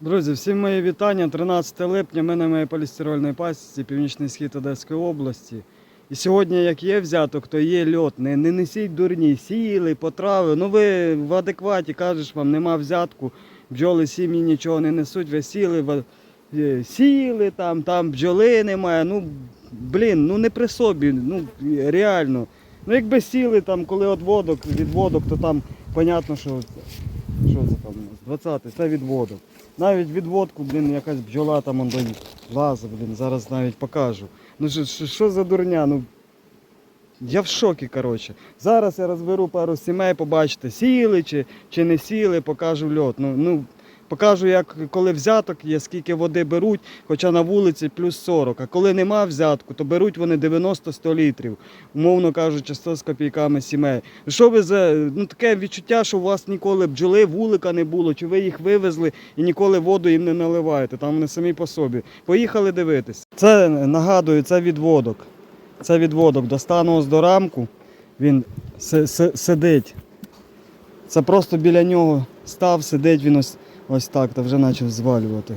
Друзі, всім мої вітання. 13 липня ми на моїй полістирольній пасіці, північний схід Одеської області. І сьогодні, як є взяток, то є льот. Не, не несіть дурні, сіли, потрави. Ну ви в адекваті кажеш, вам нема взятку, бджоли сім'ї нічого не несуть, ви сіли, е, сіли там, там бджоли немає. Ну, блін, ну не при собі, ну реально. Ну якби сіли там, коли відводок, відводок, то там понятно, що, що це там у нас, 20 це відводок. Навіть відводку, блін, якась бджола там он лазить, блін, зараз навіть покажу. Ну що, що, за дурня? Ну я в шокі, коротше. Зараз я розберу пару сімей, побачите, сіли чи, чи не сіли, покажу льот. Ну, ну, покажу, як коли взяток є, скільки води беруть, хоча на вулиці плюс 40. А коли нема взятку, то беруть вони 90-100 літрів, умовно кажучи, 100 з копійками сімей. Що ви за ну таке відчуття, що у вас ніколи бджоли, вулика не було, чи ви їх вивезли і ніколи воду їм не наливаєте, там вони самі по собі. Поїхали дивитись. Це нагадую, це відводок. Це відводок. Достану ось до рамку, він си- си- сидить. Це просто біля нього став, сидить він ось, ось так, та вже почав звалювати.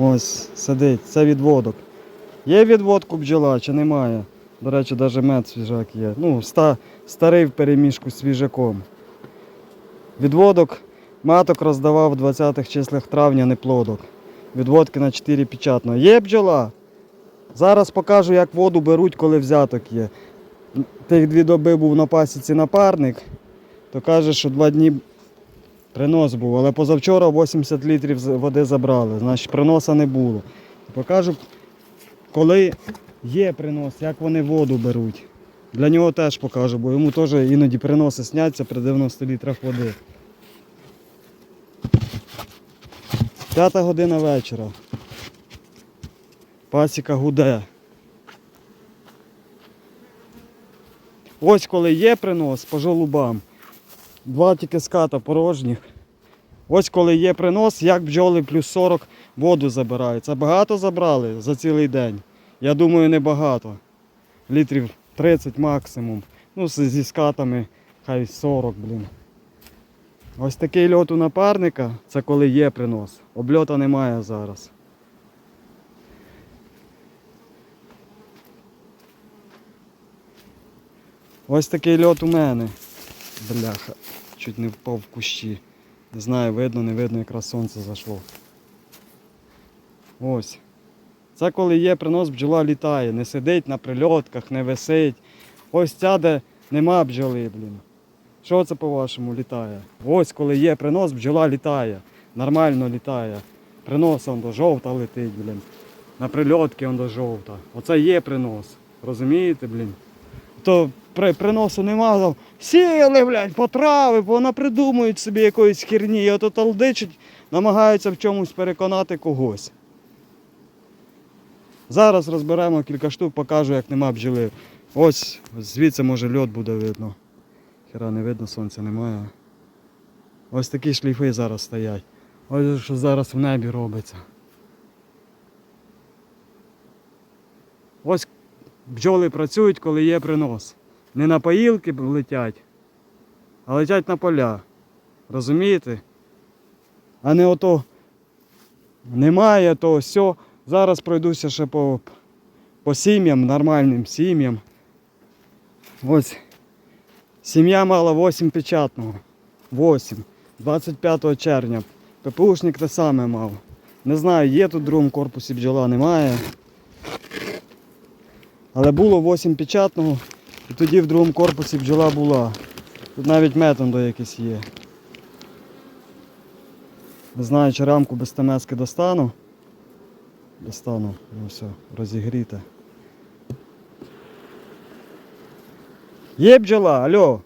Ось, сидить, це відводок. Є відводку бджола чи немає? До речі, навіть мед свіжак є. Ну, ста, старий в переміжку з свіжаком. Відводок маток роздавав в 20-х числах травня неплодок. Відводки на 4 печатно. Є бджола? Зараз покажу, як воду беруть, коли взяток є. Тих дві доби був на пасіці напарник, то каже, що два дні принос був, але позавчора 80 літрів води забрали, значить приноса не було. Покажу, коли є принос, як вони воду беруть. Для нього теж покажу, бо йому теж іноді приноси сняться при 90 літрах води. П'ята година вечора. Пасіка гуде. Ось коли є принос по жолубам. Два тільки ската порожніх. Ось коли є принос, як бджоли плюс 40 воду забирають. Це багато забрали за цілий день. Я думаю, не багато. Літрів 30 максимум. Ну, зі скатами хай 40, блін. Ось такий льот у напарника, це коли є принос. Обльота немає зараз. Ось такий льот у мене. Бляха, чуть не впав в кущі. Не знаю, видно, не видно, якраз сонце зайшло. Ось. Це коли є принос, бджола літає, не сидить на прильотках, не висить. Ось ця, де нема бджоли, блін. Що це по-вашому літає? Ось коли є принос, бджола літає. Нормально літає. Принос он до жовта летить, блін. На прильотки он до жовта. Оце є принос. Розумієте, блін? То при, приносу нема, там, сіли, блядь, потрави, бо вона придумують собі якоїсь херні, і ото талдичать, намагаються в чомусь переконати когось. Зараз розберемо кілька штук, покажу, як нема бджоли. Ось звідси може льот буде видно. Хера не видно, сонця немає. Ось такі шліфи зараз стоять. Ось що зараз в небі робиться. Ось бджоли працюють, коли є принос. Не на поїлки летять, а летять на поля. Розумієте? А не ото немає, то все. Зараз пройдуся ще по, по сім'ям, нормальним сім'ям. Ось сім'я мала 8 печатного. 8. 25 червня. ППУшник те саме мав. Не знаю, є тут в другому корпусі бджола, немає. Але було 8 печатного, і тоді в другому корпусі бджола була. Тут навіть метондо якийсь є. Не знаю, чи рамку без темески достану. Достану, ну все, розігріте. Є бджола, алло.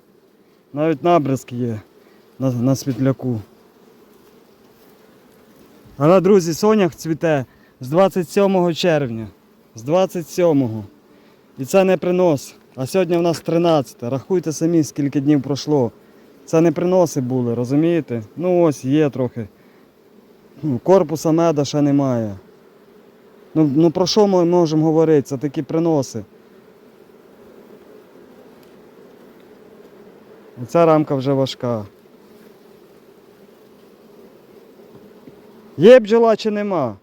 Навіть набризки є на, на світляку. Але, друзі, сонях цвіте з 27 червня. З 27-го. І це не принос. А сьогодні в нас 13. Рахуйте самі, скільки днів пройшло. Це не приноси були, розумієте? Ну ось є трохи. Ну, Корпуса меда ще немає. Ну, ну про що ми можемо говорити? Це такі приноси. Ця рамка вже важка. Є бджола чи нема?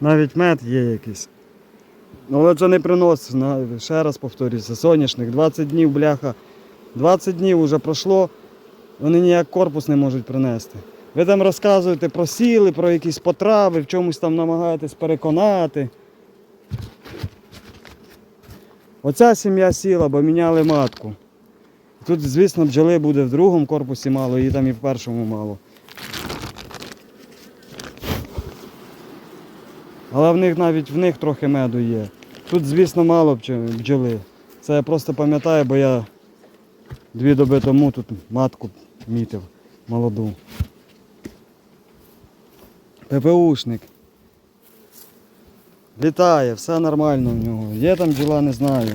Навіть мед є якийсь. Ну але це не приносить, ще раз повторюся, соняшник, 20 днів, бляха. 20 днів вже пройшло, вони ніяк корпус не можуть принести. Ви там розказуєте про сіли, про якісь потрави, в чомусь там намагаєтесь переконати. Оця сім'я сіла, бо міняли матку. Тут, звісно, бджоли буде в другому корпусі мало, і там і в першому мало. Але в них навіть в них трохи меду є. Тут, звісно, мало бджоли. Це я просто пам'ятаю, бо я дві доби тому тут матку мітив молоду. ППУшник. Літає, все нормально в нього. Є там бджола, не знаю.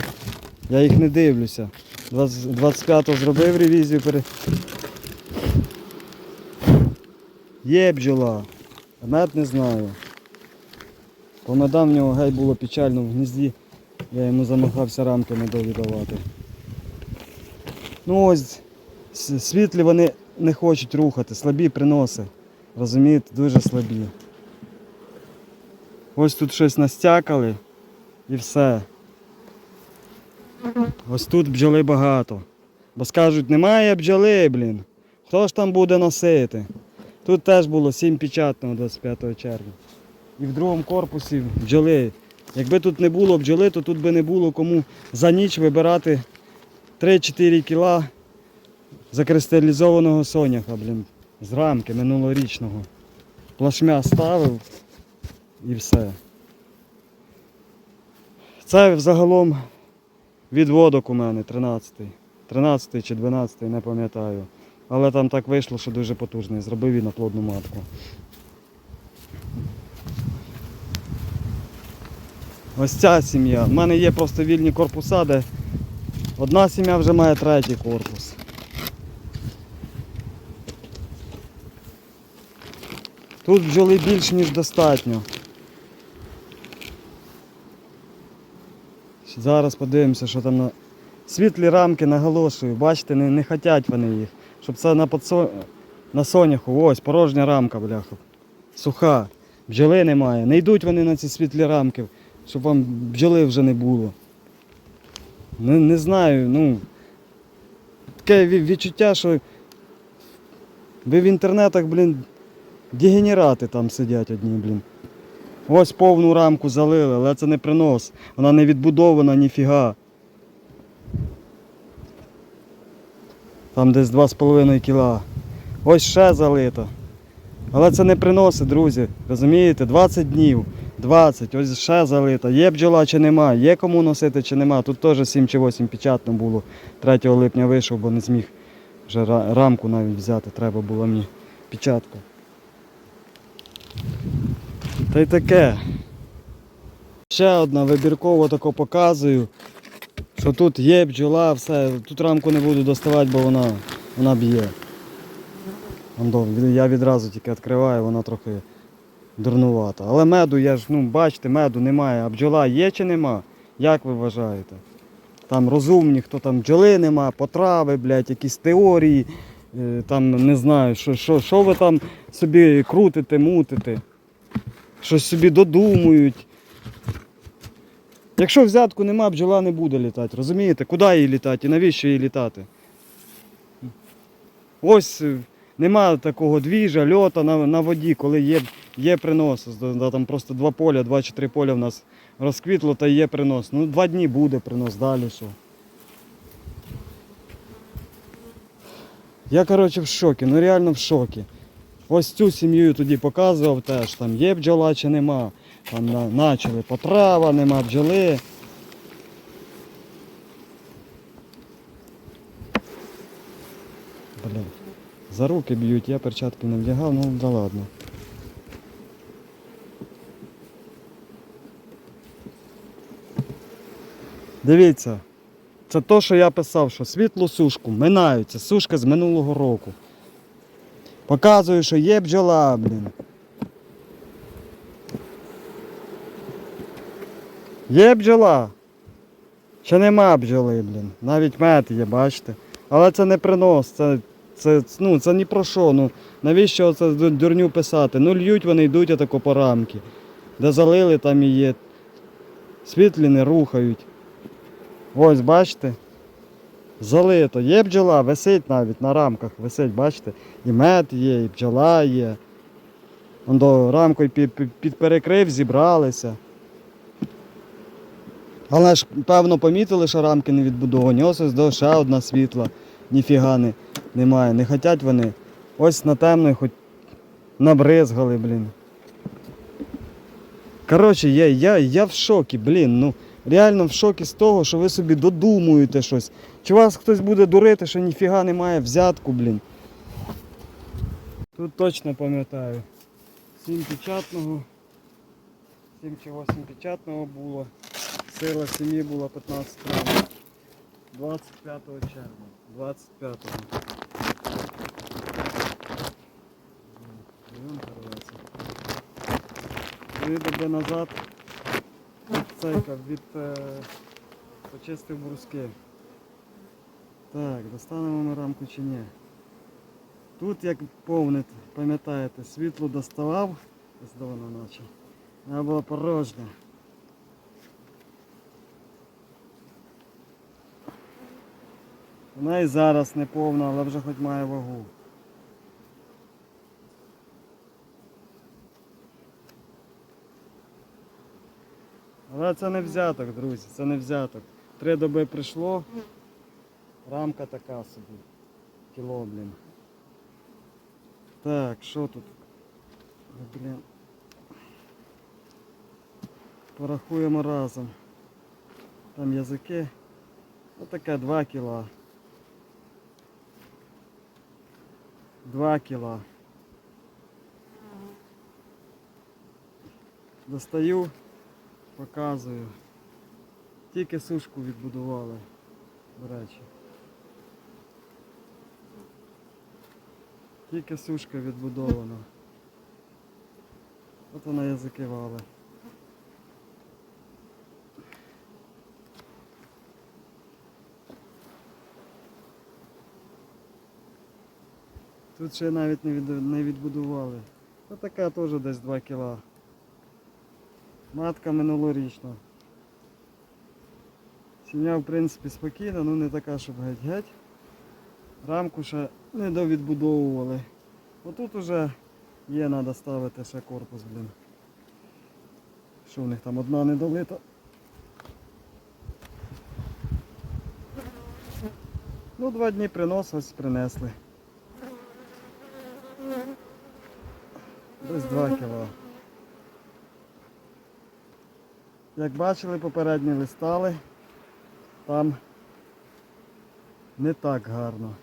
Я їх не дивлюся. 25-го зробив ревізію. Пере... Є бджола. Мед не знаю. По медам в нього геть було печально в гнізді. Я йому замахався рамки медові давати. Ну ось світлі вони не хочуть рухати, слабі приноси. Розумієте, дуже слабі. Ось тут щось настякали і все. Ось тут бджоли багато. Бо скажуть, немає бджоли, блін. Хто ж там буде носити? Тут теж було 7 печатного 25 червня. І в другому корпусі бджоли. Якби тут не було бджоли, то тут би не було кому за ніч вибирати 3-4 кіла закристалізованого соняха, блін, з рамки минулорічного. Плашмя ставив і все. Це взагалом відводок у мене 13-й. 13 чи 12 не пам'ятаю. Але там так вийшло, що дуже потужний. Зробив і на плодну матку. Ось ця сім'я. У мене є просто вільні корпуса, де одна сім'я вже має третій корпус. Тут бджоли більш ніж достатньо. Зараз подивимося, що там на світлі рамки наголошую. Бачите, не, не хотять вони їх. Щоб це на подсо... на соняху. Ось порожня рамка, бляха. Суха. Бджоли немає. Не йдуть вони на ці світлі рамки, щоб вам бджоли вже не було. Не, не знаю, ну. Таке відчуття, що ви в інтернетах, блін, дегенерати там сидять одні, блін. Ось повну рамку залили, але це не принос. Вона не відбудована ніфіга. Там десь 2,5 кіла. Ось ще залито. Але це не приносить, друзі. Розумієте? 20 днів. 20, ось ще залито. Є бджола чи нема, є кому носити чи нема. Тут теж 7 чи 8 печатно було. 3 липня вийшов, бо не зміг вже рамку навіть взяти. Треба було мені печатку. Та й таке. Ще одна вибірково тако показую, що тут є бджола, все. Тут рамку не буду доставати, бо вона, вона б'є. Вон Я відразу тільки відкриваю, вона трохи дурнувата. Але меду я ж, ну бачите, меду немає. А бджола є чи нема? Як ви вважаєте? Там розумні, хто там бджоли нема, потрави, блядь, якісь теорії, е, там не знаю, що, що, що ви там собі крутите, мутите. Щось собі додумують. Якщо взятку нема, бджола не буде літати, розумієте? Куди їй літати і навіщо їй літати? Ось е, нема такого двіжа, льота на, на воді, коли є, є принос. Да, Там просто два поля, два чи три поля в нас розквітло та є принос. Ну, два дні буде принос, далі що. Я, коротше, в шокі, ну реально в шокі. Ось цю сім'ю тоді показував теж, там є бджола чи нема. Там на, начали потрава, нема бджоли. Блін, за руки б'ють, я перчатки не вдягав, ну да ладно. Дивіться, це то, що я писав, що світлу сушку минаються, сушка з минулого року. Показую, що є бджола, блін. Є бджола? Чи нема бджоли, блін? Навіть мед є, бачите? Але це не принос, це, Це, ну, це ні про що. Ну, навіщо це дурню писати? Ну льють вони йдуть отако по рамки. Де залили, там і є. Світлі не рухають. Ось, бачите? Залито. Є бджола, висить навіть на рамках, висить, бачите? І мед є, і бджола є. До рамкою під, під, підперекрив, зібралися. Але ж, певно, помітили, що рамки не відбудовані. Ось ось ще одна світла. Ніфіга не, немає. Не хотять вони. Ось на темної хоч набризгали, блін. Коротше, я, я, я в шокі, блін. Ну, реально в шокі з того, що ви собі додумуєте щось. Чи вас хтось буде дурити, що ніфіга немає взятку, блін. Тут точно пам'ятаю. Сім печатного. Сім чи 8 печатного було. Сила сім'ї була 15 грамів. 25 червня. 25-го. Район. Дві доби назад цейка, від е, почистив бруски. Так, достанемо ми рамку чи ні. Тут, як повните, пам'ятаєте, світло доставав, здавано наче. Вона була порожня. Вона і зараз не повна, але вже хоч має вагу. Але це не взяток, друзі, це не взяток. Три доби прийшло, рамка така собі. Кіло, блін. Так, що тут? Блін. Порахуємо разом. Там язики. Отаке 2 кіла. 2 кіла. Достаю, показую. Тільки сушку відбудували, до речі. Тільки сушка відбудована. От вона язики вали. Тут ще навіть не, від, не відбудували. Ось така теж десь 2 кіла. Матка минулорічна. Сім'я в принципі спокійна, ну не така, щоб геть-геть. Рамку ще не довідбудовували. Отут уже є, треба ставити ще корпус, блін. Що в них там одна недолита. Ну, два дні принос ось принесли. Десь 2 кіло. Як бачили, попередні листали, там не так гарно.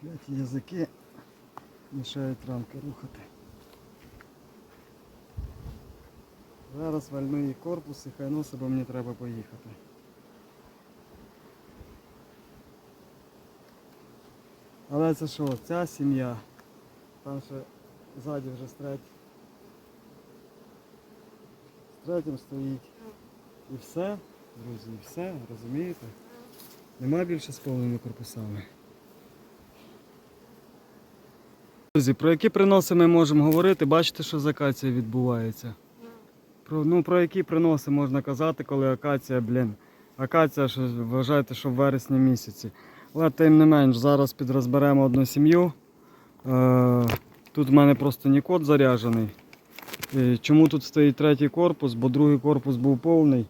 Кляті язики мішають рамки рухати. Зараз вальну її корпус і хай носить, бо мені треба поїхати. Але це що, ця сім'я, там ще ззаді вже з треть. З третім стоїть. І все, друзі, і все, розумієте? Нема більше з повними корпусами. Друзі, про які приноси ми можемо говорити? Бачите, що з акація відбувається. Про, ну, про які приноси можна казати, коли акація, блін. Акація, що вважаєте, що в вересні місяці. Але тим не менш, зараз підрозберемо одну сім'ю. Е, тут в мене просто нікод заряджений. Е, Чому тут стоїть третій корпус? Бо другий корпус був повний.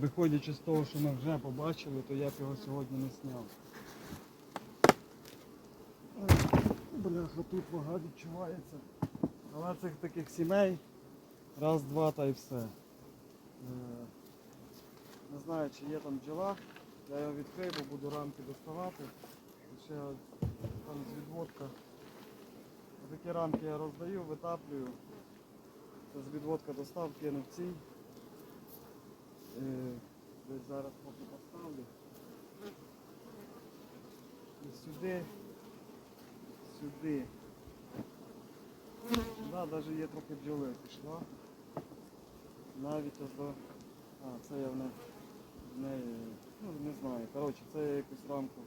Виходячи з того, що ми вже побачили, то я б його сьогодні не зняв. Бляха, тут вага відчувається. Але цих таких сімей раз, два та й все. Е, Не знаю, чи є там бджола. Я його відкрию, бо буду рамки доставати. І ще там з відводка. Такі рамки я роздаю, витаплюю. З відводка достав, кинув цій. Е, Десь зараз поки поставлю. І сюди. Сюди. Да, навіть є трохи бджоли пішла. навіть ось до. А, це я в неї, ну не знаю. Коротше, це я якусь рамку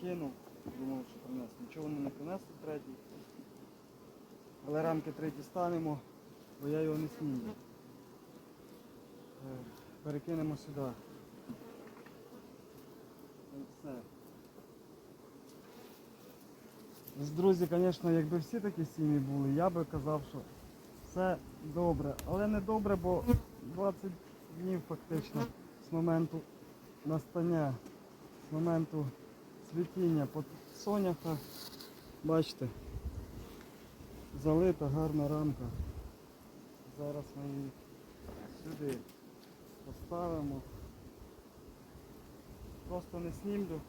кинув, думав, що принесу. Нічого не принесли третій. Але рамки треті станемо, бо я його не сніму. Е, Перекинемо сюди. Все. Друзі, звісно, якби всі такі сім'ї були, я би казав, що все добре. Але не добре, бо 20 днів фактично з моменту настання, з моменту цвітіння по соняха, бачите, залита гарна рамка. Зараз ми її сюди поставимо. Просто не снімлю,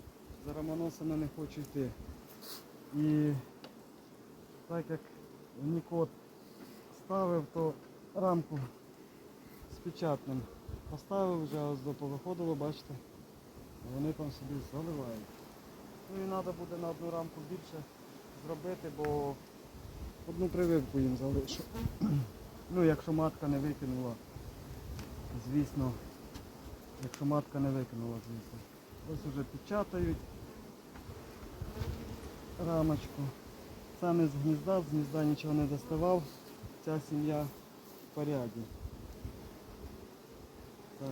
за рамоносами не хочу йти. І так як Нікот ставив, то рамку з печатним поставив вже, ось повиходило, бачите, вони там собі заливають. Ну і треба буде на одну рамку більше зробити, бо одну прививку їм залишу. Ну, якщо матка не викинула, звісно, якщо матка не викинула, звісно. Ось вже печатають рамочку. Це не з гнізда, з гнізда нічого не доставав. Ця сім'я в поряді. Так.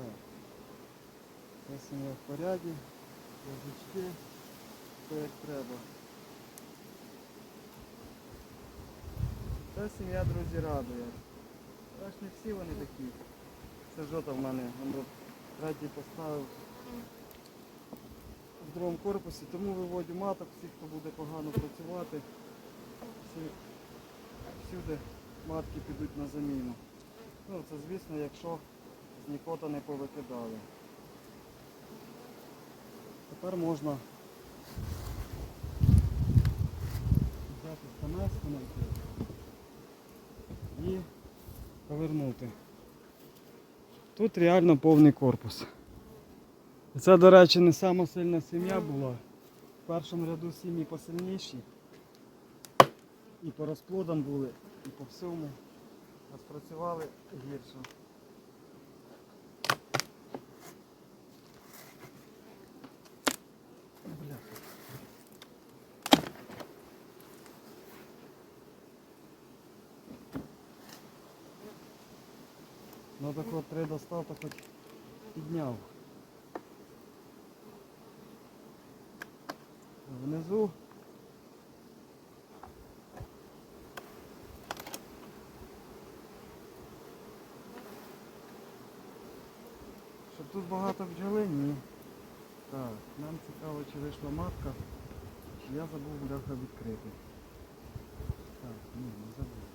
Ця сім'я в поряді. Язички. Все як треба. Ця сім'я, друзі, радує. Аж не всі вони такі. Це жота в мене. От третій поставив в другому корпусі, тому виводю маток, всіх, хто буде погано працювати. Всі, всюди матки підуть на заміну. Ну, це звісно, якщо нікота не повикидали. Тепер можна взяти стамеску і повернути. Тут реально повний корпус. Це, до речі, не сама сильна сім'я була. В першому ряду сім'ї посильніші. І по розплодам були, і по всьому. А спрацювали гірше. Ну так от три достав, то хоч підняв. Внизу Щоб тут багато бджоли, ні. Так, нам цікаво, чи вийшла матка, чи я забув бляха відкрити. Так, ні, не забув.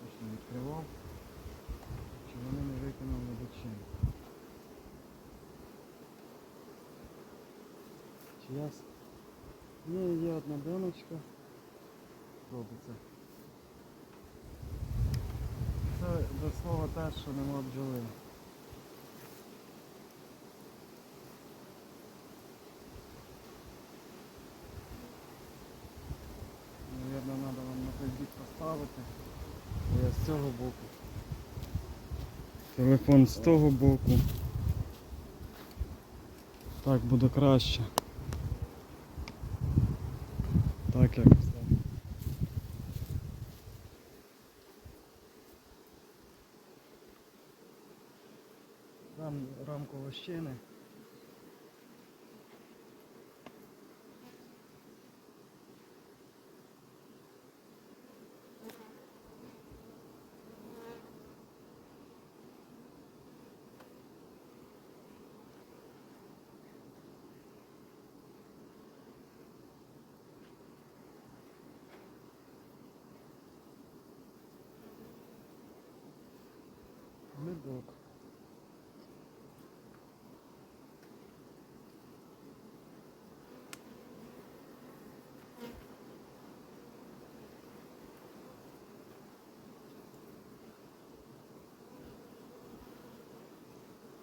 Точно відкривав. Чи вони не викинули личинку. Чи я... с- Ні, є одна доночка. Робиться. Це до слова те, що нема бджоли. Наверно, треба вам на той бік поставити. Я з цього боку. Телефон з того боку. Так буде краще. Так якось так. Там рамку лощини. Медок.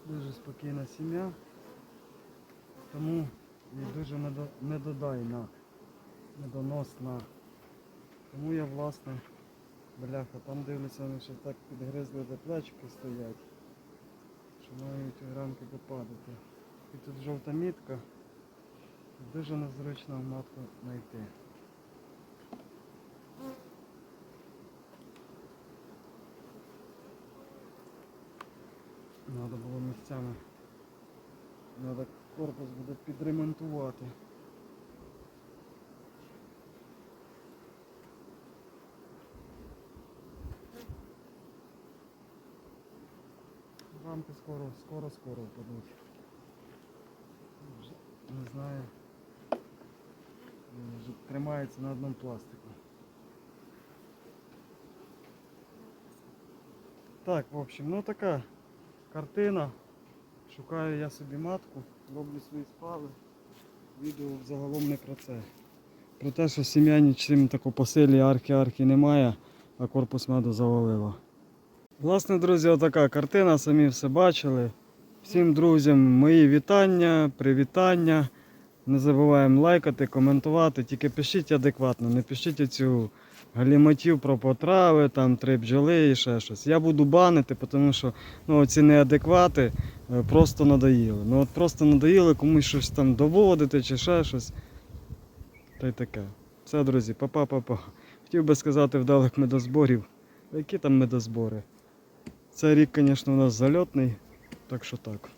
Дуже спокійна сім'я, тому і дуже медодайна, медоносна. Тому я власне Бляха, там дивлюся, вони ще так підгризли, де плечки стоять, що мають у рамки попадати. І тут жовта мітка. Дуже незручно матку знайти. Треба було місцями. Треба корпус буде підремонтувати. Рамки скоро, скоро, скоро впадуть. Не знаю. Тримається на одному пластику. Так, в общем, ну така картина. Шукаю я собі матку, роблю свої справи. Відео взагалом не про це. Про те, що сім'я нічим тако по силі арки-арки немає, а корпус меду завалило. Власне, друзі, отака картина, самі все бачили. Всім друзям мої вітання, привітання. Не забуваємо лайкати, коментувати, тільки пишіть адекватно, не пишіть цю галіматів про потрави, там три бджоли і ще щось. Я буду банити, тому що ну, ці неадеквати е, просто надоїли. Ну от просто надоїли комусь щось там доводити чи ще щось. Та й таке. Все, друзі, па-па-па-па. Хотів би сказати вдалих медозборів. Які там медозбори? Цей рік, звісно, у нас зальотний, так що так.